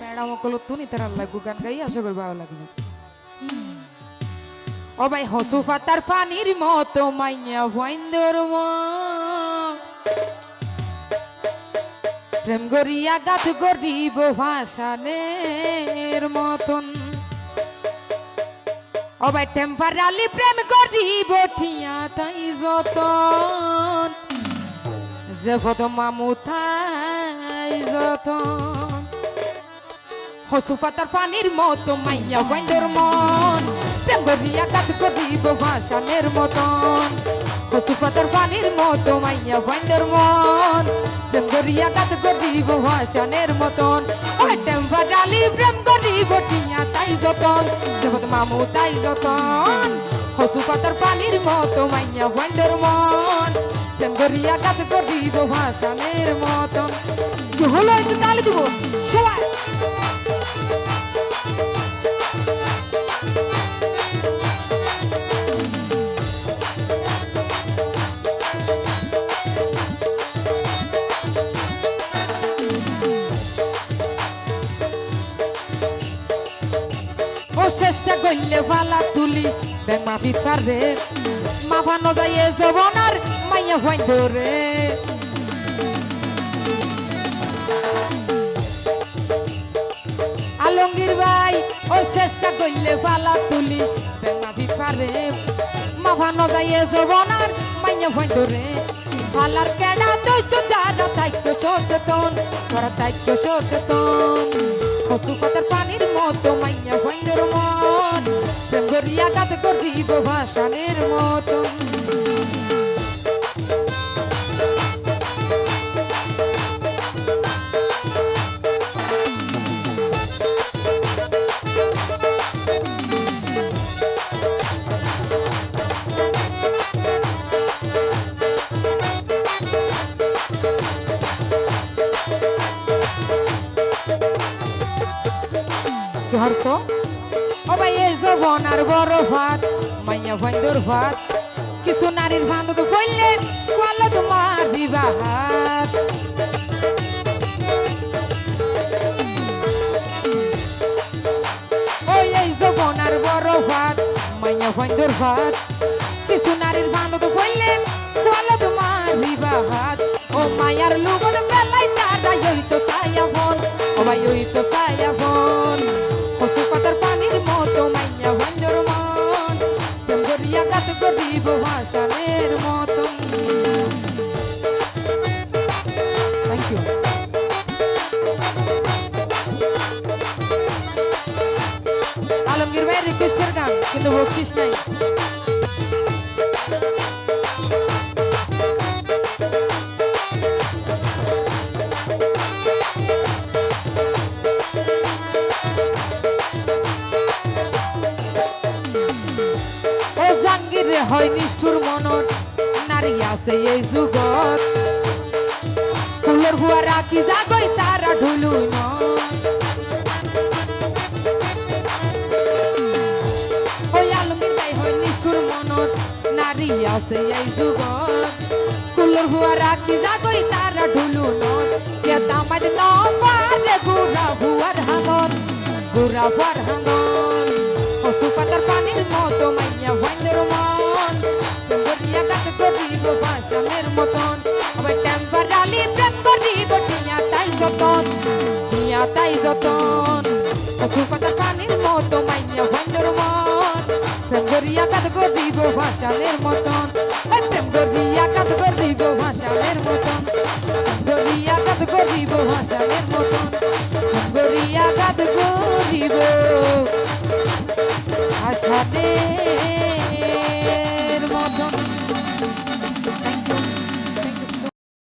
Madam call তুমি তার লাগবো গান গাই আশা করি ভালো লাগবে ও ভাই হসু মতো মাইয়া ভৈন্দর প্রেম গরিয়া গাথ গরিব ভাষানের মতন ও ভাই টেম্পারালি প্রেম গরিব ঠিয়া তাই যতন যে ভদ মামু তাই যতন। হসু পাতার পানির মতো মাইয়া বৈন্দর মন। প্রেম গরিয়া কাত করিব ভাষানের মতন। হসু পাতার পানির মতো মাইয়া বৈন্দর মন। প্রেম গরিয়া কাত করিব ভাষানের মতন। ওই টেম্পা ডালি প্রেম করিব টিয়া তাই যতন। জগৎ মামু তাই যতন। হসু পাতার পানির মতো মাইয়া বৈন্দর মন। প্রেম গরিয়া কাত করিব ভাষানের মতন কি হলো একটু তালে দিব সবাই ও চেষ্টা করলে ফালা তুলি ব্যাং মাফিত পারবে মাফানো যায় জবনার মাইয়া হইন ধরে আলমগীর ভাই ও চেষ্টা করলে ফালা তুলি ব্যাং মাফিত পারবে মাফানো জবনার মাইয়া হইন ধরে ফালার কেডা দৈত্য যারা দায়িত্ব সচেতন তোরা দায়িত্ব সচেতন কসু পাতার পানির মতো মাইয়া ভাইনের মন প্রেম করিয়া গাত করিব ভাষানের মতন কি হরছ ও ভাই এই জবন আর বড় ভাত, মাইয়া ভাইন্দর ভাত। কিছু নারীর বান্ধব ফইলে কোয়ালো তোমার বিবাহাত ওই এই জবন আর বড় ভাত, মাইয়া ভাইন্দর ভাত। কিছু নারীর বান্ধব ফইলে কোয়ালো তোমার বিবাহাত ও মায়ার লুবন বেলাই তারা ওই তো সায়া ফোন ও ভাই ওই তো সায়া আলমগীর ভাই রিকোয়েস্টের গান, কিন্তু বকশিস নাই। হয় নিষ্ঠুর মনত, নারী আছে এই যুগত। ফুলের রাখি জাগই তারা ঢুলুই ন নিষ্ঠুর মনত, নারী আছে এই যুগত। ফুলের হুয়া রাখি জাগই তারা ঢুলু ন কে ন পারে হুয়ার হুয়ার পশু পাতার পানির মতো মাইয়া মন। করিব মতন। আবার টেম্পারালি প্রেম করিব, টিয়া তাই যতন, টিয়া তাই যতন। পশু পাতার পানির মতো ভাষণের মতন। প্রেম গরিয়া করিব ভাষণের মতন। গরিয়া গাত করিব ভাষণের মতন। গরিয়া গাত করিব আশাদের